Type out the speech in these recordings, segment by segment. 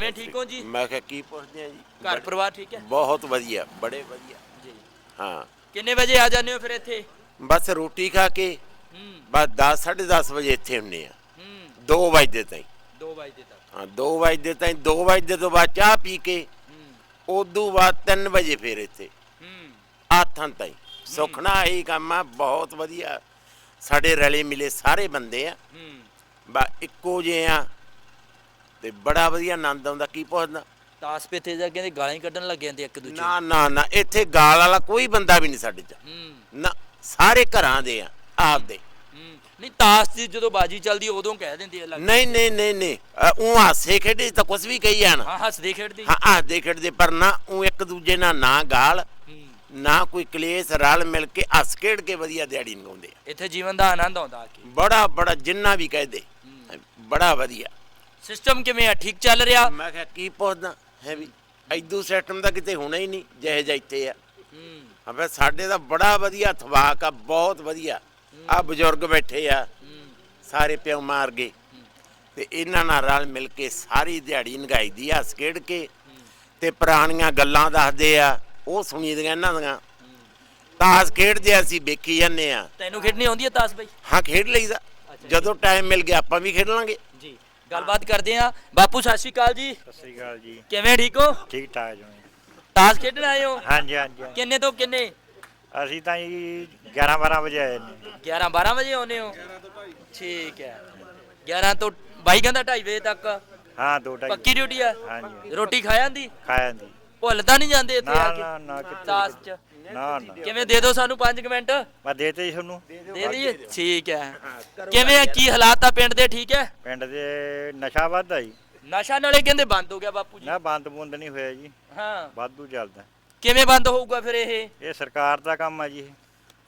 ਕਿਵੇਂ ਠੀਕ ਹੋ ਜੀ? ਮੈਂ ਕਿਹਾ ਕੀ ਪੁੱਛਦੇ ਆ ਜੀ? ਘਰ ਪਰਿਵਾਰ ਠੀਕ ਹੈ? ਬਹੁਤ ਵਧੀਆ ਬੜੇ ਵਧੀਆ। ਜੀ। ਹਾਂ। ਕਿੰਨੇ ਵਜੇ ਆ ਜਾਂਦੇ ਹੋ ਫਿਰ ਇੱਥੇ? ਬਸ ਰੋਟੀ ਖਾ ਕੇ ਹੂੰ। ਬਸ 10 10:30 ਵਜੇ ਇੱਥੇ ਹੁੰਨੇ ਆ। ਹੂੰ। 2 ਵਜੇ ਤਾਈਂ। 2 ਵਜੇ ਤੱਕ। ਹਾਂ 2 ਵਜੇ ਤਾਈਂ 2 ਵਜੇ ਤੋਂ ਬਾਅਦ ਚਾਹ ਪੀ ਕੇ ਹੂੰ। ਉਦੋਂ ਬਾਅਦ 3 ਵਜੇ ਫੇਰ ਇੱਥੇ। ਹੂੰ। ਆਥਾਂ ਤਾਈਂ। ਸੁਖਣਾ ਇਹੀ ਕੰਮ ਆ ਬਹੁਤ ਵਧੀਆ। ਸਾਡੇ ਰਲੇ ਮਿਲੇ ਸਾਰੇ ਬੰਦੇ ਆ। ਹੂੰ। ਬਾ ਇੱਕੋ ਜਿਹੇ ਆ। ਤੇ ਬੜਾ ਵਧੀਆ ਆਨੰਦ ਆਉਂਦਾ ਕੀ ਪੁੱਛਦਾ? ਤਾਸ ਪੇਤੇ ਜਾ ਕਹਿੰਦੇ ਗਾਲਾਂ ਹੀ ਕੱਢਣ ਲੱਗ ਜਾਂਦੇ ਇੱਕ ਦੂਜੇ ਨੂੰ। ਨਾ ਨਾ ਇੱਥੇ ਗਾਲ ਵਾਲਾ ਕੋਈ ਬੰਦਾ ਵੀ ਨਹੀਂ ਸਾਡੇ ਚ। ਹੂੰ। ਨਾ ਸਾਰੇ ਘਰਾਂ ਦੇ ਆ ਆਪਦੇ। ਹੂੰ ਨਹੀਂ ਤਾਸ ਦੀ ਜਦੋਂ ਬਾਜੀ ਚੱਲਦੀ ਉਦੋਂ ਕਹਿ ਦਿੰਦੇ ਆ ਲੱਗ ਨਹੀਂ ਨਹੀਂ ਨਹੀਂ ਨਹੀਂ ਉਹ ਹਾਸੇ ਖੇਡੇ ਤਾਂ ਕੁਝ ਵੀ ਕਹੀ ਜਾਣ। ਹਾਂ ਹੱਸਦੇ ਖੇਡਦੇ। ਹਾਂ ਹੱਸਦੇ ਖੇਡਦੇ ਪਰ ਨਾ ਉਹ ਇੱਕ ਦੂਜੇ ਨਾਲ ਨਾ ਗਾਲ ਨਾ ਕੋਈ ਕਲੇਸ਼ ਰਲ ਮਿਲ ਕੇ ਹੱਸ ਖੇਡ ਕੇ ਵਧੀਆ ਦਿਹਾੜੀ ਨਿਗਾਉਂਦੇ ਆ। ਇੱਥੇ ਜੀਵਨ ਦਾ ਆਨੰਦ ਆਉਂਦਾ ਆ ਕੇ। ਬੜਾ ਬੜਾ ਜਿੰਨਾ ਵੀ ਕਹਦੇ ਬੜਾ ਵਧੀਆ। ਸਿਸਟਮ ਕਿਵੇਂ ਆ? ਠੀਕ ਚੱਲ ਰਿਹਾ? ਮੈਂ ਕਿਹਾ ਕੀ ਪੁੱਛਦਾ? ਹੈ ਵੀ ਐਦੂ ਸਿਸਟਮ ਦਾ ਕਿਤੇ ਹੋਣਾ ਹੀ ਨਹੀਂ ਜਿਹੇ ਇੱਥੇ ਆ। ਹੂੰ। ਅਬੇ ਸਾਡੇ ਦਾ ਬੜਾ ਵਧੀਆ ਥਵਾਕ ਆ ਬਹੁਤ ਵਧੀਆ। ਆ ਬਜ਼ੁਰਗ ਬੈਠੇ ਆ ਸਾਰੇ ਪਿਓ ਮਾਰ ਗਏ। ਤੇ ਇਹਨਾਂ ਨਾਲ ਰਲ ਮਿਲ ਕੇ ਸਾਰੀ ਦਿਹਾੜੀ ਨਗਾਈ ਦੀ ਆ ਖੇਡ ਕੇ। ਤੇ ਪੁਰਾਣੀਆਂ ਗੱਲਾਂ ਦੱਸਦੇ ਆ ਉਹ ਸੁਣੀ ਦੀਆਂ ਇਹਨਾਂ ਦੀਆਂ। ਤਾਸ ਖੇਡਦੇ ਅਸੀਂ ਵੇਖੀ ਜਾਂਦੇ ਆ। ਤੈਨੂੰ ਖੇਡਣੀ ਆਉਂਦੀ ਹੈ ਤਾਸ ਬਈ? ਹਾਂ ਖੇਡ ਲਈਦਾ। ਜਦੋਂ ਟਾਈਮ ਮਿਲ ਗਿਆ ਆਪਾਂ ਵੀ ਖੇਡ ਲਾਂਗੇ। ਗੱਲਬਾਤ ਕਰਦੇ ਆ ਬਾਪੂ ਸਤਿ ਸ਼੍ਰੀ ਅਕਾਲ ਜੀ। ਸਤਿ ਸ੍ਰੀ ਅਕਾਲ ਜੀ। ਕਿਵੇਂ ਠੀਕ ਹੋ? ਠੀਕ ਠਾਕ ਜੀ। ਤਾਸ ਖੇਡਣ ਆਏ ਹੋ? ਹਾਂਜੀ ਹਾਂਜੀ ਹਾਂਜੀ। ਕਿੰਨੇ ਤੋਂ ਕਿੰਨੇ? ਅਸੀਂ ਤਾਂ ਜੀ 11 12 ਵਜੇ ਆਏ ਨੇ। 11 12 ਵਜੇ ਆਉਨੇ ਹੋ? ਠੀਕ ਹੈ। 11 ਤੋਂ ਬਾਈ ਕਹਿੰਦਾ 2:30 ਵਜੇ ਤੱਕ। ਹਾਂ ਦੋ ਢਾਈ ਪੱਕੀ ਡਿਊਟੀ ਆ? ਹਾਂਜੀ ਰੋਟੀ ਖਾ ਜਾਂਦੀ? ਖਾਇਆ ਭੁੱਲ ਤਾਂ ਨਹੀਂ ਜਾਂਦੇ ਇੱਥੇ ਨਾ ਆ ਨਾ ਕੇ। ਨਾ ਕਿੱਥੇ ਤਾਸ ਚ ਨਾ ਨਾ। ਕਿਵੇਂ ਦੇ ਦਿਓ ਸਾਨੂੰ 5 ਮਿੰਟ? ਮੈਂ ਦੇਤੇ ਜੀ ਤੁਹਾਨੂੰ। ਦੇ ਦਈਏ? ਠੀਕ ਹੈ। ਕਿਵੇਂ ਆ ਕੀ ਹਾਲਾਤ ਆ ਪਿੰਡ ਦੇ? ਠੀਕ ਹੈ? ਪਿੰਡ ਦੇ ਨਸ਼ਾ ਵੱਧਦਾ ਜੀ। ਨਸ਼ਾ ਨਾਲੇ ਕਹਿੰਦੇ ਬੰਦ ਹੋ ਗਿਆ ਬਾਪੂ ਜੀ। ਨਾ ਬੰਦ ਬੁੰਦ ਨਹੀਂ ਹੋਇਆ ਜੀ। ਹਾਂ। ਵਾਧੂ ਚੱਲਦਾ। ਕਿਵੇਂ ਬੰਦ ਹੋਊਗਾ ਫਿਰ ਇਹ? ਇਹ ਸਰਕਾਰ ਦਾ ਕੰਮ ਆ ਜੀ। ਇਹ।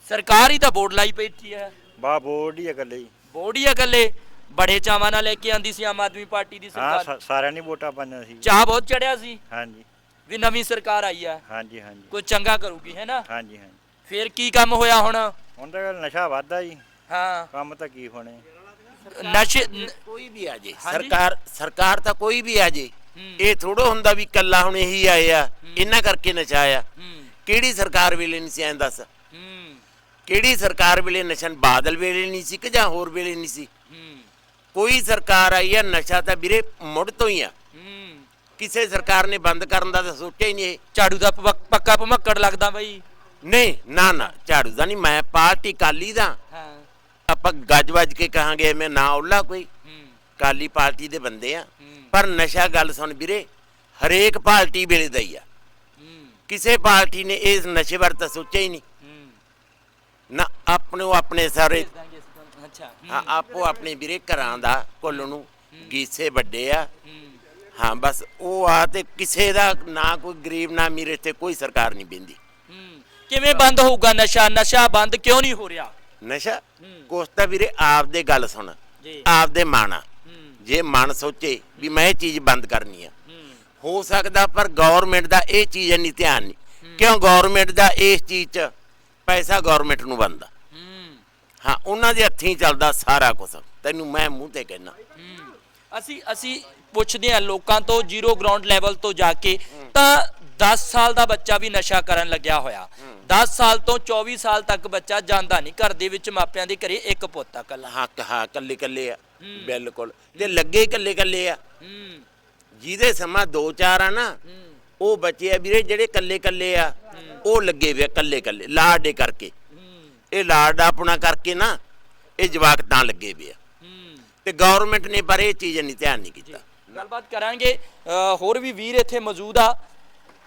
ਸਰਕਾਰ ਹੀ ਤਾਂ ਬੋਰਡ ਲਾਈ ਬੈਠੀ ਹੈ। ਬਾ ਬੋਰਡ ਹੀ ਆ ਇਕੱਲੇ ਜੀ। ਬੋਰਡ ਹੀ ਆ ਇਕੱਲੇ। ਬੜੇ ਚਾਵਾਂ ਨਾਲ ਲੈ ਕੇ ਆਂਦੀ ਸੀ ਆਮ ਆਦਮੀ ਪਾਰਟੀ ਦੀ ਹਾਂ ਸਰਕਾਰ। ਸਾ- ਸਾਰਿਆਂ ਨੇ ਵੋਟਾਂ ਪਾਈਆਂ ਸੀ। ਚਾਹ ਬਹੁਤ ਚੜਿਆ ਸੀ। ਹਾਂਜੀ। ਵੀ ਨਵੀਂ ਸਰਕਾਰ ਆਈ ਆ ਹਾਂਜੀ ਹਾਂਜੀ। ਕੋਈ ਚੰਗਾ ਕਰੂਗੀ ਹੈ ਨਾ? ਹਾਂਜੀ ਹਾਂਜੀ। ਫਿਰ ਕੀ ਕੰਮ ਹੋਇਆ ਹੁਣ? ਹੁਣ ਤਾਂ ਨਸ਼ਾ ਵੱਧਦਾ ਜੀ। ਹਾਂ। ਕੰਮ ਤਾਂ ਕੀ ਹੋਣੇ। ਨਸ਼ੇ ਕੋਈ ਵੀ ਆ ਜੇ। ਸਰਕਾਰ ਸਰਕਾਰ ਤਾਂ ਕੋਈ ਵੀ ਆ ਜੇ। ਇਹ ਥੋੜਾ ਹੁੰਦਾ ਵੀ ਕੱਲਾ ਹੁਣ ਇਹੀ ਆਏ ਆ। ਇਹਨਾਂ ਕਰਕੇ ਨਸ਼ਾ ਆ ਹੂੰ। ਕਿਹੜੀ ਸਰਕਾਰ ਵੇਲੇ ਨਹੀਂ ਸੀ ਐਂ ਦੱਸ। ਕਿਹੜੀ ਸਰਕਾਰ ਵੇਲੇ ਨਸ਼ਨ ਬਾਦਲ ਵੇਲੇ ਨਹੀਂ ਸੀ ਕਿ ਜਾਂ ਹੋਰ ਵੇਲੇ ਨਹੀਂ ਸੀ? ਕੋਈ ਸਰਕਾਰ ਆਈ ਆ ਨਸ਼ਾ ਤਾਂ ਵੀਰੇ ਮੁੱਢ ਤੋਂ ਹੀ ਆ। ਕਿਸੇ ਸਰਕਾਰ ਨੇ ਬੰਦ ਕਰਨ ਦਾ ਤਾਂ ਸੋਚਿਆ ਹੀ ਨਹੀਂ ਇਹ। ਝਾੜੂ ਦਾ ਪਵ- ਪੱਕਾ ਭਮੱਕੜ ਲੱਗਦਾ ਬਈ। ਨਹੀਂ ਨਾ ਨਾ ਝਾੜੂ ਦਾ ਨਹੀਂ। ਮੈਂ ਪਾਰਟੀ ਕਾਲੀ ਦਾ। ਹਾਂ। ਆਪਾਂ ਗੱਜ ਵੱਜ ਕੇ ਕਹਾਂਗੇ ਮੈਂ ਨਾ ਉੱਲਾ ਕੋਈ। ਹੂੰ। ਕਾਲੀ ਪਾਰਟੀ ਦੇ ਬੰਦੇ ਆ। ਹੂੰ। ਪਰ ਨਸ਼ਾ ਗੱਲ ਸੁਣ ਵੀਰੇ ਹਰੇਕ ਪਾਰਟੀ ਵੇਲੇ ਦਾ ਹੀ ਆ। ਹੂੰ। ਕਿਸੇ ਪਾਰਟੀ ਨੇ ਇਸ ਨਸ਼ੇ ਬਾਰੇ ਤਾਂ ਸੋਚਿਆ ਹੀ ਨਹੀਂ। ਹੂੰ। ਨਾ ਆਪਣੇ ਉਹ ਆਪਣੇ ਸਾਰੇ। ਅੱਛਾ। ਹਾਂ। ਆਪੋ ਆਪਣੇ ਵੀਰੇ ਘਰਾਂ ਦਾ ਕੁੱਲ ਨੂੰ ਗੀਸੇ ਵੱਡੇ ਆ। ਹੂੰ। ਹਾਂ ਬਸ ਉਹ ਆ ਤੇ ਕਿਸੇ ਦਾ ਨਾ ਕੋਈ ਗਰੀਬ ਨਾ ਅਮੀਰ ਇੱਥੇ ਕੋਈ ਸਰਕਾਰ ਨਹੀਂ ਬਿੰਦੀ ਹੂੰ ਕਿਵੇਂ ਬੰਦ ਹੋਊਗਾ ਨਸ਼ਾ? ਨਸ਼ਾ ਬੰਦ ਕਿਉਂ ਨਹੀਂ ਹੋ ਰਿਹਾ? ਨਸ਼ਾ? ਹੂੰ। ਕੁਛ ਤਾਂ ਵੀਰੇ ਆਪਦੇ ਗੱਲ ਸੁਣ ਜੀ। ਆਪਦੇ ਹੂੰ। ਜੇ ਮਨ ਸੋਚੇ ਵੀ ਮੈਂ ਇਹ ਚੀਜ਼ ਬੰਦ ਕਰਨੀ ਆ। ਹੂੰ। ਸਕਦਾ ਪਰ ਗਵਰਨਮੈਂਟ ਦਾ ਇਹ ਚੀਜ਼ ਨਹੀਂ ਧਿਆਨ ਨਹੀਂ। ਕਿਉਂ ਗਵਰਨਮੈਂਟ ਦਾ ਇਸ ਚੀਜ਼ 'ਚ ਪੈਸਾ ਗਵਰਨਮੈਂਟ ਨੂੰ ਬੰਦਾ ਹੂੰ। ਉਹਨਾਂ ਦੇ ਹੱਥੀਂ ਚੱਲਦਾ ਸਾਰਾ ਕੁਝ ਤੈਨੂੰ ਮੈਂ ਮੂੰਹ ਤੇ ਕਹਿਣਾ। ਅਸੀਂ ਅਸੀਂ ਪੁੱਛਦੇ ਹਾਂ ਲੋਕਾਂ ਤੋਂ ਜ਼ੀਰੋ ਗਰਾਊਂਡ ਲੈਵਲ ਤੋਂ ਜਾ ਕੇ ਤਾਂ 10 ਸਾਲ ਦਾ ਬੱਚਾ ਵੀ ਨਸ਼ਾ ਕਰਨ ਲੱਗਿਆ ਹੋਇਆ। 10 ਸਾਲ ਤੋਂ 24 ਸਾਲ ਤੱਕ ਬੱਚਾ ਜਾਂਦਾ ਨਹੀਂ ਘਰ ਦੇ ਵਿੱਚ ਮਾਪਿਆਂ ਦੇ ਘਰੇ ਇੱਕ ਪੁੱਤ ਆ ਕੱਲਾ ਹਾਂ ਹਾਂ ਕੱਲੇ ਕੱਲੇ ਆ। ਬਿਲਕੁਲ। ਤੇ ਲੱਗੇ ਕੱਲੇ ਕੱਲੇ ਆ ਜਿਹਦੇ ਸਮਾਂ 2-4 ਆ ਨਾ ਉਹ ਬੱਚੇ ਆ ਵੀਰੇ ਜਿਹੜੇ ਕੱਲੇ ਕੱਲੇ ਆ ਉਹ ਲੱਗੇ ਵੇ ਕੱਲੇ ਕੱਲੇ ਲਾਡੇ ਕਰਕੇ। ਇਹ ਲਾਡ ਆਪਣਾ ਕਰਕੇ ਨਾ ਇਹ ਜਵਾਕ ਤਾਂ ਲੱਗੇ ਵੇ ਆ। ਤੇ ਗਵਰਨਮੈਂਟ ਨੇ ਪਰ ਇਹ ਚੀਜ਼ ਨਹੀਂ ਧਿਆਨ ਨਹੀਂ ਕੀਤਾ। ਗੱਲਬਾਤ ਕਰਾਂਗੇ। ਹੋਰ ਵੀ ਵੀਰ ਇੱਥੇ ਮੌਜੂਦ ਆ।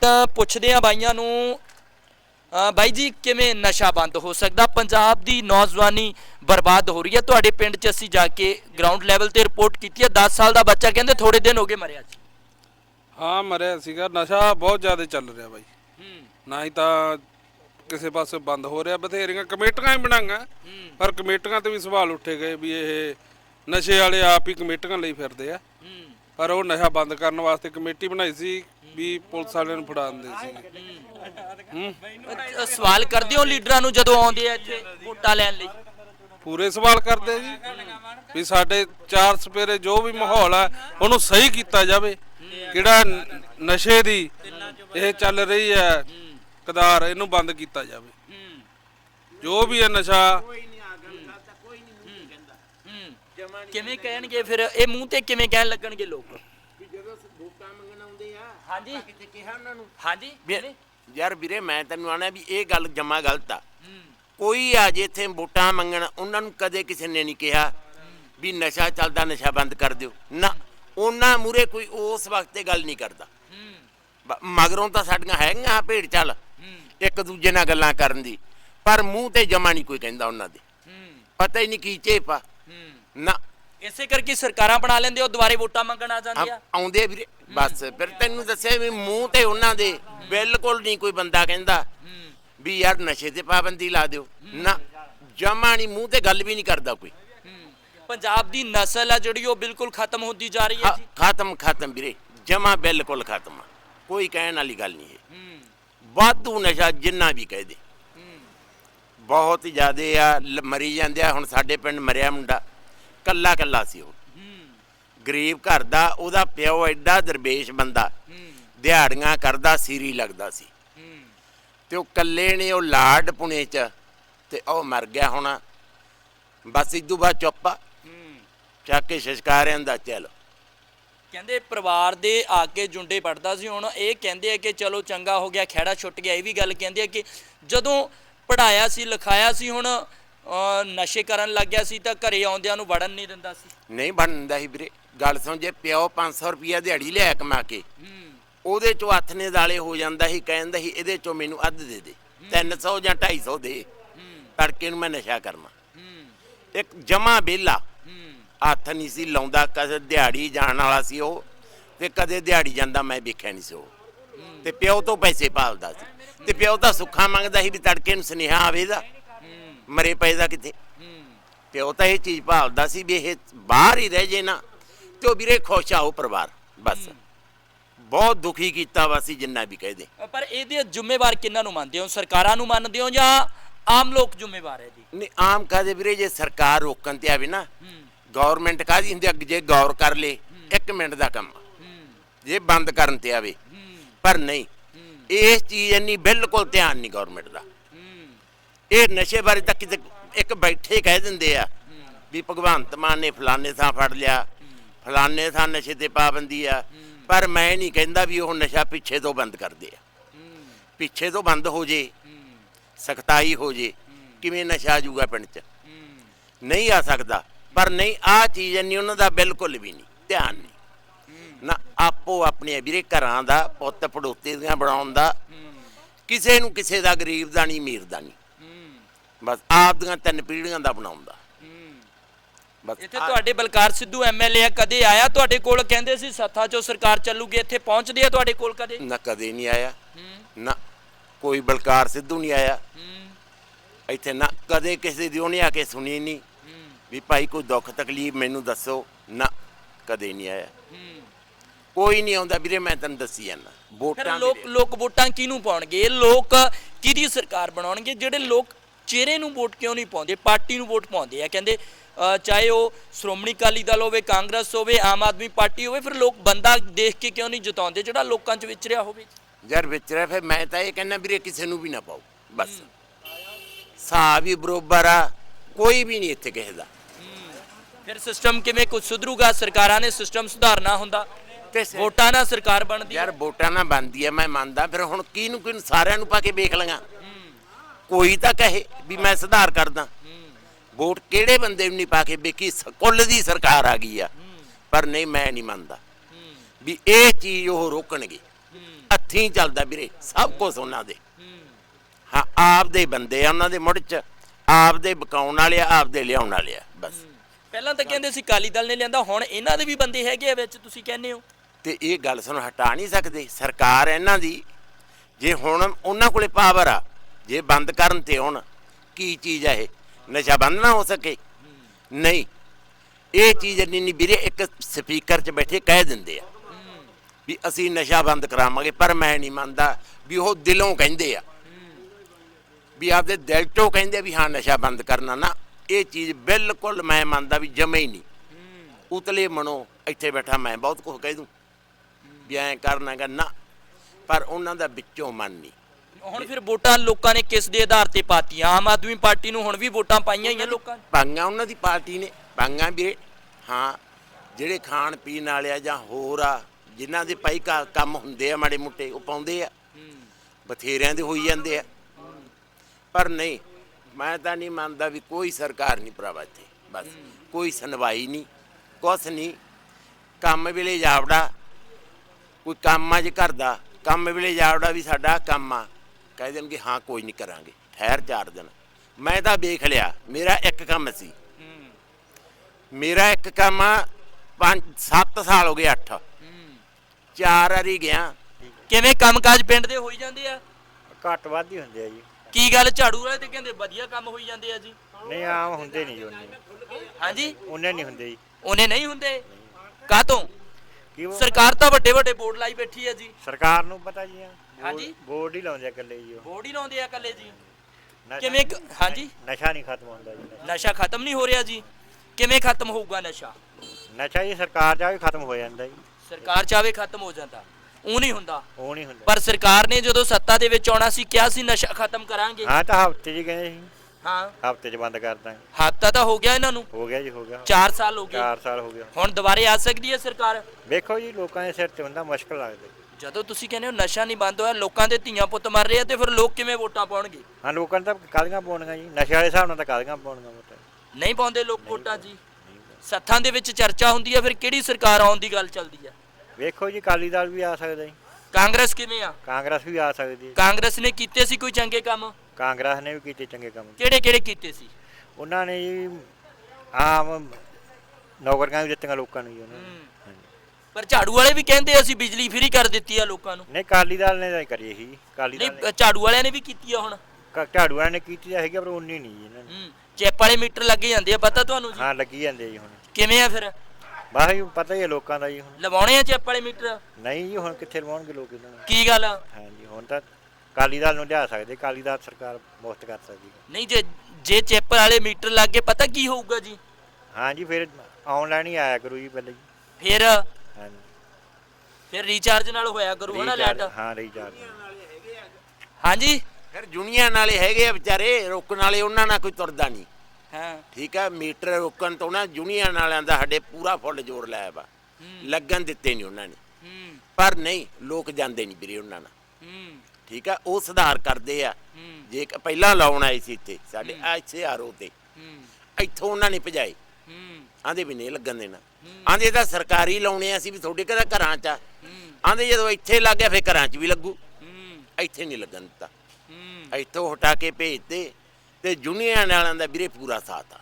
ਤਾਂ ਪੁੱਛਦੇ ਆ ਬਾਈਆਂ ਨੂੰ ਅ, ਬਾਈ ਜੀ ਕਿਵੇਂ ਨਸ਼ਾ ਬੰਦ ਹੋ ਸਕਦਾ? ਪੰਜਾਬ ਦੀ ਨੌਜਵਾਨੀ ਬਰਬਾਦ ਹੋ ਰਹੀ ਹੈ। ਤੁਹਾਡੇ ਪਿੰਡ 'ਚ ਅਸੀਂ ਜਾ ਕੇ ਗਰਾਊਂਡ ਲੈਵਲ ਤੇ ਰਿਪੋਰਟ ਕੀਤੀ ਹੈ। 10 ਸਾਲ ਦਾ ਬੱਚਾ ਕਹਿੰਦੇ ਥੋੜੇ ਦਿਨ ਹੋ ਗਏ ਮਰਿਆ ਜੀ। ਹਾਂ ਮਰਿਆ ਸੀਗਾ। ਨਸ਼ਾ ਬਹੁਤ ਜ਼ਿਆਦਾ ਚੱਲ ਰਿਹਾ ਬਾਈ। ਹੂੰ। ਨਾ ਹੀ ਤਾਂ ਕਿਸੇ ਪਾਸੇ ਬੰਦ ਹੋ ਰਿਹਾ। ਬਥੇਰੀਆਂ ਕਮੇਟੀਆਂ ਹੀ ਬਣਾਈਆਂ। ਪਰ ਕਮੇਟੀਆਂ ਤੇ ਵੀ ਸਵਾਲ ਉੱਠੇ ਗਏ ਵੀ ਇਹ ਨਸ਼ੇ ਵਾਲੇ ਆਪ ਹੀ ਕਮੇਟੀਆਂ ਲਈ ਫਿਰਦੇ ਆ। ਪਰ ਉਹ ਨਸ਼ਾ ਬੰਦ ਕਰਨ ਵਾਸਤੇ ਕਮੇਟੀ ਬਣਾਈ ਸੀ ਵੀ ਪੁਲਿਸ ਵਾਲਿਆਂ ਨੂੰ ਫੜਾ ਦਿੰਦੇ ਸੀ। ਸਵਾਲ ਕਰਦੇ ਹੋ ਲੀਡਰਾਂ ਨੂੰ ਜਦੋਂ ਆਉਂਦੇ ਆ ਇੱਥੇ ਵੋਟਾਂ ਲੈਣ ਲਈ? ਪੂਰੇ ਸਵਾਲ ਕਰਦੇ ਜੀ ਵੀ ਸਾਡੇ ਚਾਰ ਸਪੇਰੇ ਜੋ ਵੀ ਮਾਹੌਲ ਆ ਉਹਨੂੰ ਸਹੀ ਕੀਤਾ ਜਾਵੇ। ਕਿਹੜਾ ਨਸ਼ੇ ਦੀ ਇਹ ਚੱਲ ਰਹੀ ਹੈ। ਕਦਾਰ ਇਹਨੂੰ ਬੰਦ ਕੀਤਾ ਜਾਵੇ। ਜੋ ਵੀ ਹੈ ਨਸ਼ਾ ਕਿਵੇਂ ਕਹਿਣਗੇ ਫਿਰ? ਇਹ ਮੂੰਹ ਤੇ ਕਿਵੇਂ ਕਹਿਣ ਲੱਗਣਗੇ ਲੋਕ? ਜਦੋਂ ਵੋਟਾਂ ਮੰਗਣ ਆਉਂਦੇ ਆ ਹਾਂਜੀ। ਕਿਤੇ ਕਿਹਾ ਉਹਨਾਂ ਨੂੰ? ਹਾਂਜੀ ਵੀ ਯਾਰ ਵੀਰੇ ਮੈਂ ਤੈਨੂੰ ਆਣਾ ਵੀ ਇਹ ਗੱਲ ਜਮਾ ਗਲਤ ਆ। ਕੋਈ ਆ ਜੇ ਇੱਥੇ ਵੋਟਾਂ ਮੰਗਣ ਉਹਨਾਂ ਨੂੰ ਕਦੇ ਕਿਸੇ ਨੇ ਨਹੀਂ ਕਿਹਾ ਵੀ ਨਸ਼ਾ ਚੱਲਦਾ ਨਸ਼ਾ ਬੰਦ ਕਰ ਦਿਓ। ਨਾ ਉਹਨਾਂ ਮੂਰੇ ਕੋਈ ਉਸ ਵਕਤ ਤੇ ਗੱਲ ਨਹੀਂ ਕਰਦਾ। ਮਗਰੋਂ ਤਾਂ ਸਾਡੀਆਂ ਹੈਗੀਆਂ ਭੇਡ ਚੱਲ। ਇੱਕ ਦੂਜੇ ਨਾਲ ਗੱਲਾਂ ਕਰਨ ਦੀ। ਪਰ ਮੂੰਹ ਤੇ ਜਮਾ ਨਹੀਂ ਕੋਈ ਕਹਿੰਦਾ ਉਹਨਾਂ ਦੇ। ਪਤਾ ਹੀ ਨਹੀਂ ਕੀ ਚੇਪਾ ਨਾ। ਇਸੇ ਕਰਕੇ ਸਰਕਾਰਾਂ ਬਣਾ ਲੈਂਦੇ ਉਹ ਦੁਬਾਰੇ ਵੋਟਾਂ ਮੰਗਣ ਆ ਜਾਂਦੇ ਆ ਆਉਂਦੇ ਵੀਰੇ ਬਸ। ਫਿਰ ਤੈਨੂੰ ਦੱਸਿਆ ਵੀ ਮੂੰਹ ਤੇ ਉਹਨਾਂ ਦੇ ਬਿਲਕੁਲ ਨਹੀਂ ਕੋਈ ਬੰਦਾ ਕਹਿੰਦਾ ਵੀ ਯਾਰ ਨਸ਼ੇ ਤੇ ਪਾਬੰਦੀ ਲਾ ਦਿਓ। ਨਾ ਜਮਾ ਨਹੀਂ ਮੂੰਹ ਤੇ ਗੱਲ ਵੀ ਨਹੀਂ ਕਰਦਾ ਕੋਈ। ਪੰਜਾਬ ਦੀ ਨਸਲ ਆ ਜਿਹੜੀ ਉਹ ਬਿਲਕੁਲ ਖਤਮ ਹੁੰਦੀ ਜਾ ਰਹੀ ਹੈ ਜੀ। ਖਤਮ ਖਤਮ ਵੀਰੇ। ਜਮਾ ਬਿਲਕੁਲ ਖਤਮ। ਕੋਈ ਕਹਿਣ ਵਾਲੀ ਗੱਲ ਨਹੀਂ ਹੈ। ਵਾਧੂ ਨਸ਼ਾ ਜਿੰਨਾ ਵੀ ਕਹਿ ਦੇ। ਬਹੁਤ ਜ਼ਿਆਦੇ ਆ ਮਰੀ ਜਾਂਦੇ ਆ। ਹੁਣ ਸਾਡੇ ਪਿੰਡ ਮਰਿਆ ਮੁੰਡਾ। ਕੱਲਾ ਕੱਲਾ ਸੀ ਉਹ। ਗਰੀਬ ਘਰ ਦਾ, ਉਹਦਾ ਪਿਓ ਐਡਾ ਦਰਵੇਸ਼ ਬੰਦਾ। ਦਿਹਾੜੀਆਂ ਕਰਦਾ, ਸੀਰੀ ਲੱਗਦਾ ਸੀ। ਤੇ ਉਹ ਕੱਲੇ ਨੇ ਉਹ ਲਾਡ ਪੁਣੇ ਚ, ਤੇ ਉਹ ਮਰ ਗਿਆ ਹੁਣ। ਬਸ ਇਦੋਂ ਬਾਅਦ ਚੁੱਪਾ ਚੱਕ ਕੇ ਸ਼ਸ਼ਕਾਰਿਆਂ ਦਾ ਚੱਲ। ਕਹਿੰਦੇ ਪਰਿਵਾਰ ਦੇ ਆ ਕੇ ਜੁੰਡੇ ਪੜਦਾ ਸੀ ਹੁਣ। ਇਹ ਕਹਿੰਦੇ ਆ ਕਿ ਚਲੋ ਚੰਗਾ ਹੋ ਗਿਆ, ਖਹਿੜਾ ਛੁੱਟ ਗਿਆ। ਇਹ ਵੀ ਗੱਲ ਕਹਿੰਦੇ ਆ ਕਿ ਜਦੋਂ ਪੜਾਇਆ ਸੀ, ਲਿਖਾਇਆ ਸੀ ਹੁਣ ਨਸ਼ੇ ਕਰਨ ਲੱਗ ਗਿਆ ਸੀ ਤਾਂ ਘਰੇ ਆਉਂਦਿਆਂ ਨੂੰ ਵੜਨ ਨਹੀਂ ਦਿੰਦਾ ਸੀ। ਨਹੀਂ ਬਣਦਾ ਸੀ ਵੀਰੇ। ਗੱਲ ਸੁਣ ਜੇ ਪਿਓ 500 ਰੁਪਿਆ ਦਿਹਾੜੀ ਲਿਆ ਕਮਾ ਕੇ ਉਹਦੇ ਚੋਂ ਹੱਥ ਨੇ ਦਾਲੇ ਹੋ ਜਾਂਦਾ ਸੀ ਕਹਿੰਦਾ ਸੀ ਇਹਦੇ ਚੋਂ ਮੈਨੂੰ ਅੱਧ ਦੇ ਦੇ 300 ਜਾਂ 250 ਦੇ ਤੜਕੇ ਨੂੰ ਮੈਂ ਨਸ਼ਾ ਕਰਨਾ ਇੱਕ ਜਮਾ ਬੇਲਾ ਹੱਥ ਨਹੀਂ ਸੀ ਲਾਉਂਦਾ ਕਦੇ ਦਿਹਾੜੀ ਜਾਣ ਵਾਲਾ ਸੀ ਉਹ ਤੇ ਕਦੇ ਦਿਹਾੜੀ ਜਾਂਦਾ ਮੈਂ ਵੇਖਿਆ ਨਹੀਂ ਸੀ ਉਹ। ਤੇ ਪਿਓ ਤੋਂ ਪੈਸੇ ਭਾਲਦਾ ਸੀ। ਤੇ ਪਿਓ ਤਾਂ ਸੁੱਖਾ ਮੰਗਦਾ ਸੀ ਵੀ ਤੜਕੇ ਨੂੰ ਸੁਨੇਹਾ ਆਵੇਦਾ ਮਰੇ ਪਏ ਦਾ ਕਿਤੇ। ਪਿਓ ਤਾਂ ਇਹ ਚੀਜ਼ ਭਾਲਦਾ ਸੀ ਵੀ ਇਹ ਬਾਹਰ ਹੀ ਰਹਿ ਜੇ ਨਾ ਤੇ ਉਹ ਵੀਰੇ ਖੁਸ਼ ਆ ਉਹ ਪਰਿਵਾਰ ਬਸ। ਬਹੁਤ ਦੁਖੀ ਕੀਤਾ ਵਾ ਸੀ ਜਿੰਨਾ ਵੀ ਕਹਦੇ ਪਰ ਇਹਦੇ ਜ਼ਿੰਮੇਵਾਰ ਕਿੰਨਾਂ ਨੂੰ ਮੰਨਦੇ ਹੋ? ਸਰਕਾਰਾਂ ਨੂੰ ਮੰਨਦੇ ਹੋ ਜਾਂ ਆਮ ਲੋਕ ਜ਼ਿੰਮੇਵਾਰ ਹੈ ਜੀ? ਨਹੀਂ ਆਮ ਕਾਦੇ ਵੀਰੇ ਜੇ ਸਰਕਾਰ ਰੋਕਣ ਤੇ ਆਵੇ ਨਾ ਗਵਰਨਮੈਂਟ ਕਾਦੀ ਹੁੰਦੀ ਆ, ਜੇ ਗੌਰ ਕਰ ਲੇ ਇੱਕ ਮਿੰਟ ਦਾ ਕੰਮ। ਜੇ ਬੰਦ ਕਰਨ ਤੇ ਆਵੇ। ਪਰ ਨਹੀਂ ਇਸ ਚੀਜ਼ ਇੰਨੀ ਬਿਲਕੁਲ ਧਿਆਨ ਨਹੀਂ ਗਵਰਨਮੈਂਟ ਦਾ। ਇਹ ਨਸ਼ੇ ਬਾਰੇ ਤਾਂ ਕਿਤੇ ਇੱਕ ਬੈਠੇ ਕਹਿ ਦਿੰਦੇ ਆ ਵੀ ਭਗਵੰਤ ਮਾਨ ਨੇ ਫਲਾਣੇ ਥਾਂ ਫੜ ਲਿਆ, ਫਲਾਣੇ ਥਾਂ ਨਸ਼ੇ ਤੇ ਪਾਬੰਦੀ ਆ, ਪਰ ਮੈਂ ਨਹੀਂ ਕਹਿੰਦਾ ਵੀ ਉਹ ਨਸ਼ਾ ਪਿੱਛੇ ਤੋਂ ਬੰਦ ਕਰਦੇ ਆ। ਪਿੱਛੇ ਤੋਂ ਬੰਦ ਹੋ ਜੇ, ਸਖਤਾਈ ਹੋ ਜੇ, ਕਿਵੇਂ ਨਸ਼ਾ ਆ ਜਾਊਗਾ ਪਿੰਡ 'ਚ? ਨਹੀਂ ਆ ਸਕਦਾ, ਪਰ ਨਹੀਂ ਆ ਚੀਜ਼ ਨਹੀਂ ਉਹਨਾਂ ਦਾ ਬਿਲਕੁਲ ਵੀ ਨਹੀਂ, ਧਿਆਨ ਨਹੀਂ। ਨਾ ਆਪੋ ਆਪਣੇ ਵੀਰੇ, ਘਰਾਂ ਦਾ ਪੁੱਤ ਪੜੋਤੇ ਦੀਆਂ ਬਣਾਉਣ ਦਾ, ਕਿਸੇ ਨੂੰ ਕਿਸੇ ਦਾ ਗਰੀਬ ਦਾ ਨਹੀਂ, ਅਮੀਰ ਦਾ ਨਹੀਂ। ਬਸ ਆਪ ਦੀਆਂ ਤਿੰਨ ਪੀੜ੍ਹੀਆਂ ਦਾ ਬਣਾਉਂਦਾ। ਬਸ ਇੱਥੇ ਤੁਹਾਡੇ ਬਲਕਾਰ ਸਿੱਧੂ ਐਮਐਲਏ ਆ ਕਦੇ ਆਇਆ ਤੁਹਾਡੇ ਕੋਲ? ਕਹਿੰਦੇ ਸੀ ਸੱਥਾ ਚੋਂ ਸਰਕਾਰ ਚੱਲੂਗੀ ਇੱਥੇ ਪਹੁੰਚਦੇ ਆ ਤੁਹਾਡੇ ਕੋਲ ਕਦੇ? ਨਾ ਕਦੇ ਨਹੀਂ ਆਇਆ। ਨਾ ਕੋਈ ਬਲਕਾਰ ਸਿੱਧੂ ਨਹੀਂ ਆਇਆ। ਇੱਥੇ ਨਾ ਕਦੇ ਕਿਸੇ ਦੀ ਉਹਨੇ ਆ ਕੇ ਸੁਣੀ ਨਹੀਂ। ਵੀ ਭਾਈ ਕੋਈ ਦੁੱਖ ਤਕਲੀਫ ਮੈਨੂੰ ਦੱਸੋ। ਨਾ ਕਦੇ ਨਹੀਂ ਆਇਆ। ਕੋਈ ਨਹੀਂ ਆਉਂਦਾ। ਵੀਰੇ ਮੈਂ ਤੈਨੂੰ ਦੱਸੀ ਜਾਂਦਾ। ਵੋਟਾਂ ਲੋਕ ਲੋਕ ਵੋਟਾਂ ਕਿਹਨੂੰ ਪਾਉਣਗੇ? ਲੋਕ ਕਿਹਦੀ ਸਰਕਾਰ ਬਣਾਉਣਗੇ? ਜਿਹੜੇ ਲੋਕ ਚਿਹਰੇ ਨੂੰ ਵੋਟ ਕਿਉਂ ਨਹੀਂ ਪਾਉਂਦੇ? ਪਾਰਟੀ ਨੂੰ ਵੋਟ ਪਾਉਂਦੇ ਆ। ਕਹਿੰਦੇ ਚਾਹੇ ਉਹ ਸ਼੍ਰੋਮਣੀ ਅਕਾਲੀ ਦਲ ਹੋਵੇ ਕਾਂਗਰਸ ਹੋਵੇ ਆਮ ਆਦਮੀ ਪਾਰਟੀ ਹੋਵੇ ਫਿਰ ਲੋਕ ਬੰਦਾ ਦੇਖ ਕੇ ਕਿਉਂ ਨਹੀਂ ਜਿਤਾਉਂਦੇ? ਜਿਹੜਾ ਲੋਕਾਂ 'ਚ ਵਿਚਰਿਆ ਹੋਵੇ। ਯਾਰ ਵਿੱਚ ਰਹਿ ਫਿਰ ਮੈਂ ਤਾਂ ਇਹ ਕਹਿੰਦਾ ਵੀਰੇ ਕਿਸੇ ਨੂੰ ਵੀ ਨਾ ਪਾਓ। ਬਸ। ਸਾਹ ਵੀ ਬਰੋਬਰ ਆ ਕੋਈ ਵੀ ਨਹੀਂ ਇੱਥੇ ਕਿਸੇ ਦਾ। ਫਿਰ ਸਿਸਟਮ ਕਿਵੇਂ ਕੁਝ ਸੁਧਰੂਗਾ? ਸਰਕਾਰਾਂ ਨੇ ਸਿਸਟਮ ਸੁਧਾਰਨਾ ਹੁੰਦਾ। ਤੇ ਵੋਟਾਂ ਨਾਲ ਸਰਕਾਰ ਬਣਦੀ ਯਾਰ ਵੋਟਾਂ ਨਾ ਬੰਦੀ ਐ ਮੈਂ ਮੰਨਦਾ। ਫਿਰ ਹੁਣ ਕਿਹਨੂੰ ਕਿਹਨੂੰ ਸਾਰਿਆਂ ਨੂੰ ਪਾ ਕੇ ਵੇਖ ਲਈਆਂ ਕੋਈ ਤਾਂ ਕਹੇ ਵੀ ਮੈਂ ਸੁਧਾਰ ਕਰਦਾ। ਵੋਟ ਕਿਹੜੇ ਬੰਦੇ ਨੂੰ ਨਹੀਂ ਪਾ ਕੇ ਵੇਖੀ? ਸ- ਕੁੱਲ ਦੀ ਸਰਕਾਰ ਆ ਗਈ ਆ। ਪਰ ਨਹੀਂ ਮੈਂ ਨਹੀਂ ਮੰਨਦਾ। ਵੀ ਇਹ ਚੀਜ਼ ਉਹ ਰੋਕਣਗੇ। ਹੱਥੀਂ ਚੱਲਦਾ ਵੀਰੇ ਸਭ ਕੁਝ ਉਹਨਾਂ ਦੇ। ਹਾਂ ਆਪ ਦੇ ਬੰਦੇ ਆ ਉਹਨਾਂ ਦੇ ਮੁੜ ਚ। ਆਪ ਦੇ ਬਕਾਉਣ ਵਾਲੇ ਆ ਆਪ ਦੇ ਲਿਆਉਣ ਵਾਲੇ ਆ ਬਸ। ਪਹਿਲਾਂ ਤਾਂ ਕਹਿੰਦੇ ਸੀ ਅਕਾਲੀ ਦਲ ਨੇ ਲਿਆਂਦਾ ਹੁਣ ਇਹਨਾਂ ਦੇ ਵੀ ਬੰਦੇ ਹੈਗੇ ਆ ਵਿੱਚ ਤੁਸੀਂ ਕਹਿੰਦੇ ਹੋ। ਤੇ ਇਹ ਗੱਲ ਸਾਨੂੰ ਹਟਾ ਨਹੀਂ ਸਕਦੇ। ਸਰਕਾਰ ਇਹਨਾਂ ਦੀ। ਜੇ ਹੁਣ ਉਹਨਾਂ ਕੋਲੇ ਪਾਵਰ ਆ ਜੇ ਬੰਦ ਕਰਨ ਤੇ ਹੁਣ ਕੀ ਚੀਜ਼ ਹੈ ਇਹ? ਨਸ਼ਾ ਬੰਦ ਨਾ ਹੋ ਸਕੇ। ਨਹੀਂ। ਇਹ ਚੀਜ਼ ਨਹੀਂ ਨਹੀਂ ਵੀਰੇ, ਇੱਕ ਸਪੀਕਰ 'ਚ ਬੈਠੇ ਕਹਿ ਦਿੰਦੇ ਆ ਵੀ ਅਸੀਂ ਨਸ਼ਾ ਬੰਦ ਕਰਾਵਾਂਗੇ, ਪਰ ਮੈਂ ਨਹੀਂ ਮੰਨਦਾ ਵੀ ਉਹ ਦਿਲੋਂ ਕਹਿੰਦੇ ਆ। ਵੀ ਆਪਦੇ ਦਿਲ ਤੋਂ ਕਹਿੰਦੇ ਵੀ ਹਾਂ, ਨਸ਼ਾ ਬੰਦ ਕਰਨਾ ਨਾ। ਇਹ ਚੀਜ਼ ਬਿਲਕੁਲ ਮੈਂ ਮੰਨਦਾ ਵੀ ਜਮੇ ਹੀ ਨਹੀਂ। ਉਤਲੇ ਮਨੋ ਇੱਥੇ ਬੈਠਾ ਮੈਂ ਬਹੁਤ ਕੁਝ ਕਹਿ ਦੂੰ। ਵੀ ਐਂ ਕਰਨਾਗਾ ਨਾ। ਪਰ ਉਹਨਾਂ ਦਾ ਵਿੱਚੋਂ ਮਨ ਨਹੀਂ। ਹੁਣ ਫਿਰ ਵੋਟਾਂ ਲੋਕਾਂ ਨੇ ਕਿਸ ਦੇ ਆਧਾਰ ਤੇ ਪਾਤੀਆਂ? ਆਮ ਆਦਮੀ ਪਾਰਟੀ ਨੂੰ ਹੁਣ ਵੀ ਵੋਟਾਂ ਪਾਈਆਂ ਹੀ ਆ ਲੋਕਾਂ ਨੇ। ਪਾਈਆਂ ਉਹਨਾਂ ਦੀ ਪਾਰਟੀ ਨੇ। ਪਾਈਆਂ ਵੀਰੇ। ਹਾਂ ਜਿਹੜੇ ਖਾਣ ਪੀਣ ਵਾਲੇ ਆ ਜਾਂ ਹੋਰ ਆ ਜਿਨ੍ਹਾਂ ਦੇ ਭਾਈ ਕੰਮ ਹੁੰਦੇ ਆ ਮਾੜੇ ਮੁੱਟੇ ਉਹ ਪਾਉਂਦੇ ਆ। ਬਥੇਰਿਆਂ ਦੇ ਹੋਈ ਜਾਂਦੇ ਆ। ਪਰ ਨਹੀਂ ਮੈਂ ਤਾਂ ਨਹੀਂ ਮੰਨਦਾ ਵੀ ਕੋਈ ਸਰਕਾਰ ਨਹੀਂ ਭਰਾਵਾ ਇੱਥੇ। ਬਸ ਕੋਈ ਸੁਣਵਾਈ ਨਹੀਂ ਕੁਛ ਨਹੀਂ। ਕੰਮ ਵੇਲੇ ਜਾਵੜਾ ਕੋਈ ਕੰਮ ਆ ਜੇ ਘਰ ਦਾ ਕੰਮ ਵੇਲੇ ਜਾਵੜਾ ਵੀ ਸਾਡਾ ਕੰਮ ਆ। ਕਹਿ ਦੇਣਗੇ ਹਾਂ ਕੋਈ ਨਹੀਂ ਕਰਾਂਗੇ। ਠਹਿਰ ਚਾਰ ਦਿਨ ਮੈਂ ਤਾਂ ਵੇਖ ਲਿਆ ਮੇਰਾ ਇੱਕ ਕੰਮ ਸੀ। ਮੇਰਾ ਇੱਕ ਕੰਮ ਆ ਪੰਜ 7 ਸਾਲ ਹੋ ਗਏ 8 ਚਾਰ ਵਾਰੀ ਗਿਆ। ਕਿਵੇਂ ਕੰਮਕਾਜ ਪਿੰਡ ਦੇ ਹੋਈ ਜਾਂਦੇ ਆ? ਘੱਟ ਵੱਧ ਹੀ ਹੁੰਦੇ ਆ ਜੀ। ਕੀ ਗੱਲ ਝਾੜੂ ਵਾਲੇ ਤੇ ਕਹਿੰਦੇ ਵਧੀਆ ਕੰਮ ਹੋਈ ਜਾਂਦੇ ਆ ਜੀ? ਨਹੀਂ ਆਮ ਹੁੰਦੇ ਨਹੀਂ ਜੀ ਉਹਨੇ। ਹਾਂਜੀ? ਉਹਨੇ ਨਹੀਂ ਹੁੰਦੇ ਜੀ। ਉਹਨੇ ਨਹੀਂ ਹੁੰਦੇ? ਕਾਤੋਂ ਸਰਕਾਰ ਤਾਂ ਵੱਡੇ ਵੱਡੇ ਬੋਰਡ ਲਾਈ ਬੈਠੀ ਹੈ ਜੀ। ਸਰਕਾਰ ਨੂੰ ਪਤਾ ਜੀ ਆ। ਹਾਂਜੀ। ਬੋਰਡ ਹੀ ਲਾਉਂਦੇ ਆ ਇਕੱਲੇ ਜੀ ਉਹ। ਬੋਰਡ ਹੀ ਲਾਉਂਦੇ ਆ ਇਕੱਲੇ ਜੀ। ਨਸ਼ਾ- ਕਿਵੇਂ ਕ- ਹਾਂਜੀ। ਨਸ਼ਾ ਨਹੀਂ ਖਤਮ ਹੁੰਦਾ ਜੀ ਨਸ਼ਾ। ਖਤਮ ਨਹੀਂ ਹੋ ਰਿਹਾ ਜੀ। ਕਿਵੇਂ ਖਤਮ ਹੋਊਗਾ ਨਸ਼ਾ? ਨਸ਼ਾ ਜੀ ਸਰਕਾਰ ਕੇ ਖਤਮ ਹੋ ਜਾਂਦਾ ਜੀ। ਸਰਕਾਰ ਚਾਵੇ ਖਤਮ ਹੋ ਜਾਂਦਾ। ਉਹ ਨਹੀਂ ਹੁੰਦਾ। ਉਹ ਨਹੀਂ ਹੁੰਦਾ। ਪਰ ਸਰਕਾਰ ਨੇ ਜਦੋਂ ਸੱਤਾ ਦੇ ਵਿੱਚ ਆਉਣਾ ਸੀ ਕਿਹਾ ਸੀ ਨਸ਼ਾ ਖਤਮ ਕਰਾਂਗੇ। ਹਾਂ ਤਾਂ ਹਫ਼ਤੇ ਜੀ ਕਹਿੰਦੇ ਸੀ। ਹਾਂ। ਹਫ਼ਤੇ 'ਚ ਬੰਦ ਕਰ ਦਾਂਗੇ। ਹੱਤਾ ਤਾਂ ਹੋ ਗਿਆ ਇਹਨਾਂ ਨੂੰ। ਹੋ ਗਿਆ ਜੀ ਹੋ ਗਿਆ। 4 ਸਾਲ ਹੋ ਗਏ। 4 ਸਾਲ ਹੋ ਗਏ। ਹੁਣ ਦੁਬਾਰੇ ਆ ਸਕਦੀ ਹੈ ਸਰਕਾਰ? ਵੇਖੋ ਜੀ ਲੋਕਾਂ ਦੇ ਸਿਰ ਤੇ ਹੁੰਦਾ ਮੁਸ਼ਕਲ ਲੱਗਦਾ। ਜੀ। ਜਦੋਂ ਤੁਸੀਂ ਕਹਿੰਦੇ ਹੋ ਨਸ਼ਾ ਨਹੀਂ ਬੰਦ ਹੋਇਆ ਲੋਕਾਂ ਦੇ ਧੀਆਂ ਪੁੱਤ ਮਰ ਰਹੇ ਆ ਤੇ ਫਿਰ ਲੋਕ ਕਿਵੇਂ ਵੋਟਾਂ ਪਾਉਣਗੇ? ਹਾਂ ਲੋਕਾਂ ਨੇ ਤਾਂ ਕਾਲੀਆਂ ਪਾਉਣੀਆਂ ਜੀ? ਨਸ਼ੇ ਵਾਲੇ ਹਿਸਾਬ ਨਾਲ ਤਾਂ ਕਾਲੀਆਂ ਪਾਉਣੀਆਂ ਵੋਟਾਂ? ਨਹੀਂ ਪਾਉਂਦੇ ਲੋਕ ਵੋਟਾਂ ਜੀ। ਸੱਥਾਂ ਦੇ ਵਿੱਚ ਚਰਚਾ ਹੁੰਦੀ ਹੈ ਫਿਰ ਕਿਹੜੀ ਸਰਕਾਰ ਆਉਣ ਦੀ ਗੱਲ ਚੱਲਦੀ ਹੈ ਵੇਖੋ ਜੀ ਅਕਾਲੀ ਦਲ ਵੀ ਆ ਸਕਦਾ ਜੀ। ਕਾਂਗਰਸ ਕਿਵੇਂ ਆ? ਕਾਂਗਰਸ ਵੀ ਆ ਸਕਦੀ ਹੈ ਕਾਂਗਰਸ ਨੇ ਕੀਤੇ ਸੀ ਕੋਈ ਚੰਗੇ ਕੰਮ? ਕਾਂਗਰਸ ਨੇ ਵੀ ਕੀਤੇ ਚੰਗੇ ਕੰਮ। ਕਿਹੜੇ ਕਿਹੜੇ ਕੀਤੇ ਸੀ? ਉਹਨਾਂ ਨੇ ਜੀ ਆਮ ਨੌਕਰੀਆਂ ਵੀ ਦਿੱਤੀਆਂ ਲੋਕਾਂ ਨੂੰ ਜੀ ਉਹਨਾਂ ਨੇ। ਹਾਂਜੀ। ਪਰ ਝਾੜੂ ਵਾਲੇ ਵੀ ਕਹਿੰਦੇ ਅਸੀਂ ਬਿਜਲੀ ਫ੍ਰੀ ਕਰ ਦਿੱਤੀ ਆ ਲੋਕਾਂ ਨੂੰ। ਨਹੀਂ ਅਕਾਲੀ ਦਲ ਨੇ ਤਾਂ ਕਰੀ ਸੀ ਅਕਾਲੀ ਦਲ ਨਹੀਂ ਝਾੜੂ ਵਾਲਿਆਂ ਨੇ ਵੀ ਕੀਤੀ ਆ ਹੁਣ। ਕ- ਝਾੜੂਆਂ ਨੇ ਕੀਤੀ ਤਾਂ ਹੈਗੀ ਆ, ਪਰ ਉਨੀ ਨਹੀਂ ਜੀ ਇਹਨਾਂ ਨੇ। ਹੂੰ ਚੈਪ ਵਾਲੇ ਮੀਟਰ ਲੱਗੇ ਜਾਂਦੇ ਆ ਪਤਾ ਤੁਹਾਨੂੰ ਜੀ? ਹਾਂ ਲੱਗੀ ਜਾਂਦੇ ਜੀ ਹੁਣ। ਕਿਵੇਂ ਆ ਫਿਰ? ਬਸ ਜੀ ਪਤਾ ਹੀ ਹੈ ਲੋਕਾਂ ਦਾ ਜੀ ਹੁਣ। ਲਵਾਉਣੇ ਆ ਚੈਪ ਵਾਲੇ ਮੀਟਰ? ਨਹੀਂ ਜੀ ਹੁਣ ਕਿੱਥੇ ਲਵਾਉਣਗੇ ਲੋਕ ਇਹਨਾਂ ਨੂੰ? ਕੀ ਗੱਲ ਆ? ਹਾਂਜੀ ਹੁਣ ਤਾਂ ਅਕਾਲੀ ਦਲ ਨੂੰ ਲਿਆ ਸਕਦੇ ਅਕਾਲੀ ਦਲ ਸਰਕਾਰ ਮੁਫਤ ਕਰ ਸਕਦੀ ਹੈ। ਨਹੀਂ ਜੇ ਜੇ ਚੈਪ ਵਾਲੇ ਮੀਟਰ ਲੱਗੇ ਪਤਾ ਕੀ ਹੋਊਗਾ ਜੀ? ਹਾਂਜੀ ਫਿਰ ਆਨਲਾਈਨ ਹੀ ਆਇਆ ਕਰੂ ਜੀ ਪਹਿਲੇ ਜੀ। ਫਿਰ ਹਾਂਜੀ। ਫਿਰ ਰੀਚਾਰਜ ਨਾਲ ਹੋਇਆ ਕਰੂ ਹਨਾ ਲਾਈਟ ਰੀਚਾਰਜ- ਹਾਂ ਰੀਚਾਰਜ ਹਾਂਜੀ। ਫਿਰ ਜੁਨੀਆਂ ਨਾਲੇ ਹੈਗੇ ਆ ਵਿਚਾਰੇ ਰੋਕਣ ਵਾਲੇ ਉਹਨਾਂ ਨਾਲ ਕੋਈ ਤੁਰਦਾ ਨਹੀਂ। ਹਾਂ। ਠੀਕ ਆ ਮੀਟਰ ਰੋਕਣ ਤੋਂ ਨਾ ਜੁਨੀਆਂ ਨਾਲਿਆਂ ਦਾ ਸਾਡੇ ਪੂਰਾ ਫੁੱਲ ਜ਼ੋਰ ਲਾਇਆ ਵਾ। ਲੱਗਣ ਦਿੱਤੇ ਨਹੀਂ ਉਹਨਾਂ ਨੇ। ਹੂੰ। ਪਰ ਨਹੀਂ ਲੋਕ ਜਾਂਦੇ ਨਹੀਂ ਵੀਰੇ ਉਹਨਾਂ ਨਾਲ। ਹੂੰ। ਠੀਕ ਆ ਉਹ ਸੁਧਾਰ ਕਰਦੇ ਆ। ਹੂੰ। ਜੇ ਕ- ਪਹਿਲਾਂ ਲਾਉਣ ਆਏ ਸੀ ਇੱਥੇ ਸਾਡੇ ਆ ਇੱਥੇ ਆਰੋ ਤੇ ਹੂੰ। ਇੱਥੋਂ ਉਹਨਾਂ ਨੇ ਭਜਾਏ। ਹੂੰ ਆਂਦੇ ਵੀ ਨਹੀਂ ਲੱਗਣ ਦੇਣਾ। ਆਂਦੇ ਤਾਂ ਸਰਕਾਰੀ ਲਾਉਣੇ ਆ ਸੀ ਵੀ ਤੁਹਾਡੇ ਕਿਹਦਾ ਘਰਾਂ 'ਚ ਆਂਦੇ ਜਦੋਂ ਇੱਥੇ ਲੱਗ ਗਿਆ ਫਿਰ ਘਰਾਂ 'ਚ ਵੀ ਲੱਗੂ। ਇੱਥੇ ਨਹੀਂ ਲੱਗਣ ਦਿੱਤਾ। ਇੱਥੋਂ ਹਟਾ ਕੇ ਭੇਜਤੇ ਤੇ ਜੁਨੀਆਂ ਵਾਲਿਆਂ ਦਾ ਵੀਰੇ ਪੂਰਾ ਸਾਥ ਆ।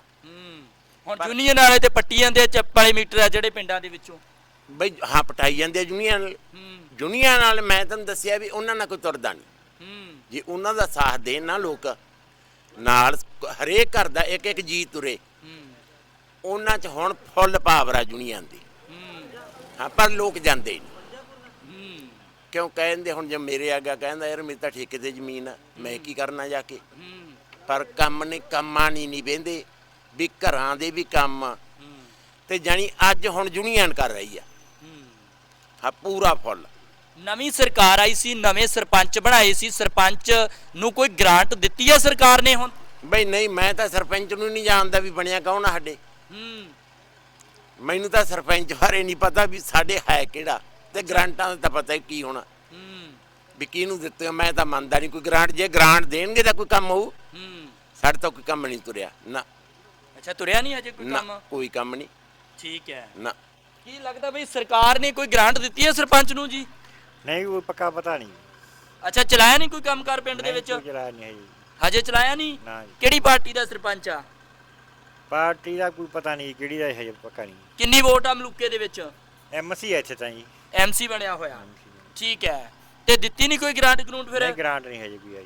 ਹੁਣ ਯੂਨੀਅਨ ਵਾਲੇ ਤੇ ਪੱਟੀ ਜਾਂਦੇ ਚੱਪ ਵਾਲੇ ਮੀਟਰ ਆ ਜਿਹੜੇ ਪਿੰਡਾਂ ਦੇ ਵਿੱਚੋਂ। ਬਈ ਹਾਂ ਪਟਾਈ ਜਾਂਦੇ ਜੁਨੀਆਂ ਨਾਲ। ਜੁਨੀਆਂ ਨਾਲ ਮੈਂ ਤੁਹਾਨੂੰ ਦੱਸਿਆ ਵੀ ਉਹਨਾਂ ਨਾਲ ਕੋਈ ਤੁਰਦਾ ਨਹੀਂ। ਜੇ ਉਹਨਾਂ ਦਾ ਸਾਥ ਦੇਣ ਨਾ ਲੋਕ ਨਾਲ ਹਰੇਕ ਘਰ ਦਾ ਇੱਕ ਇੱਕ ਜੀ ਤੁਰੇ। ਉਹਨਾਂ 'ਚ ਹੁਣ ਫੁੱਲ ਪਾਵਰ ਆ ਜੁਨੀਆਂ ਦੀ ਹੂੰ। ਪਰ ਲੋਕ ਜਾਂਦੇ ਨਹੀਂ। ਕਿਉਂ ਕਹਿੰਦੇ ਹੁਣ ਜੇ ਮੇਰੇ ਆਗਾ ਕਹਿੰਦਾ ਯਾਰ ਮੇਰੀ ਤਾਂ ਠੇਕੇ ਤੇ ਜ਼ਮੀਨ ਆ ਮੈਂ ਕੀ ਕਰਨਾ ਜਾ ਕੇ? ਪਰ ਕੰਮ ਨੇ ਕੰਮਾਂ ਨਹੀਂ ਨਹੀਂ ਬਹਿੰਦੇ ਵੀ ਘਰਾਂ ਦੇ ਵੀ ਕੰਮ ਤੇ ਜਾਣੀ ਅੱਜ ਹੁਣ ਯੂਨੀਅਨ ਕਰ ਰਹੀ ਆ। ਹੂੰ। ਪੂਰਾ ਫੁੱਲ। ਨਵੀਂ ਸਰਕਾਰ ਆਈ ਸੀ ਨਵੇਂ ਸਰਪੰਚ ਬਣਾਏ ਸੀ ਸਰਪੰਚ ਨੂੰ ਕੋਈ ਗ੍ਰਾਂਟ ਦਿੱਤੀ ਆ ਸਰਕਾਰ ਨੇ ਹੁਣ? ਬਈ ਨਹੀਂ ਮੈਂ ਤਾਂ ਸਰਪੰਚ ਨੂੰ ਨਹੀਂ ਜਾਣਦਾ ਵੀ ਬਣਿਆ ਕੌਣ ਆ ਸਾਡੇ। ਮੈਨੂੰ ਤਾਂ ਸਰਪੰਚ ਬਾਰੇ ਨਹੀਂ ਪਤਾ ਵੀ ਸਾਡੇ ਹੈ ਕਿਹੜਾ ਤੇ ਗ੍ਰਾਂਟਾਂ ਦਾ ਤਾਂ ਪਤਾ ਹੀ ਕੀ ਹੋਣਾ। ਹੂੰ। ਵੀ ਕਿਹਨੂੰ ਦਿੱਤੇ ਮੈਂ ਤਾਂ ਮੰਨਦਾ ਨਹੀਂ ਕੋਈ ਗ੍ਰਾਂਟ ਜੇ ਗ੍ਰਾਂਟ ਦੇਣਗੇ ਤਾਂ ਕੋਈ ਕੰਮ ਹੋਊ। ਹੂੰ। ਸਾਡੇ ਤਾਂ ਕੋਈ ਕੰਮ ਨਹੀਂ ਤੁਰਿਆ ਨਾ। ਅੱਛਾ ਤੁਰਿਆ ਨਹੀਂ ਅਜੇ ਕੋਈ ਕੰਮ? ਨਾ ਕੋਈ ਕੰਮ ਨਹੀਂ। ਠੀਕ ਹੈ। ਨਾ। ਕੀ ਲੱਗਦਾ ਬਈ ਸਰਕਾਰ ਨੇ ਕੋਈ ਗ੍ਰਾਂਟ ਦਿੱਤੀ ਹੈ ਸਰਪੰਚ ਨੂੰ ਜੀ? ਨਹੀਂ ਕੋਈ ਪੱਕਾ ਪਤਾ ਨਹੀਂ। ਅੱਛਾ ਚਲਾਇਆ ਨਹੀਂ ਕੋਈ ਕੰਮਕਾਰ ਪਿੰਡ ਦੇ ਵਿੱਚ? ਚਲਾਇਆ ਨਹੀਂ ਹੈ ਜੀ ਹਜੇ ਚਲਾਇਆ ਨਹੀਂ? ਨਾ ਜੀ। ਕਿਹੜੀ ਪਾਰਟੀ ਦਾ ਸਰਪੰਚ ਆ? ਪਾਰਟੀ ਦਾ ਕੋਈ ਪਤਾ ਨਹੀਂ ਕਿਹੜੀ ਦਾ ਹੈ ਪੱਕਾ ਨਹੀਂ। ਕਿੰਨੀ ਵੋਟ ਆ ਮਲੂਕੇ ਦੇ ਵਿੱਚ? ਐਮਸੀ ਹੈ ਇੱਥੇ ਤਾਂ ਜੀ। ਐਮਸੀ ਬਣਿਆ ਹੋਇਆ। ਠੀਕ ਹੈ। ਤੇ ਦਿੱਤੀ ਨਹੀਂ ਕੋਈ ਗ੍ਰਾਂਟ ਗਰੂੰਟ ਫਿਰ? ਨਹੀਂ ਗ੍ਰਾਂਟ ਨਹੀਂ ਹੈ ਜੀ ਕੋਈ ਆਈ।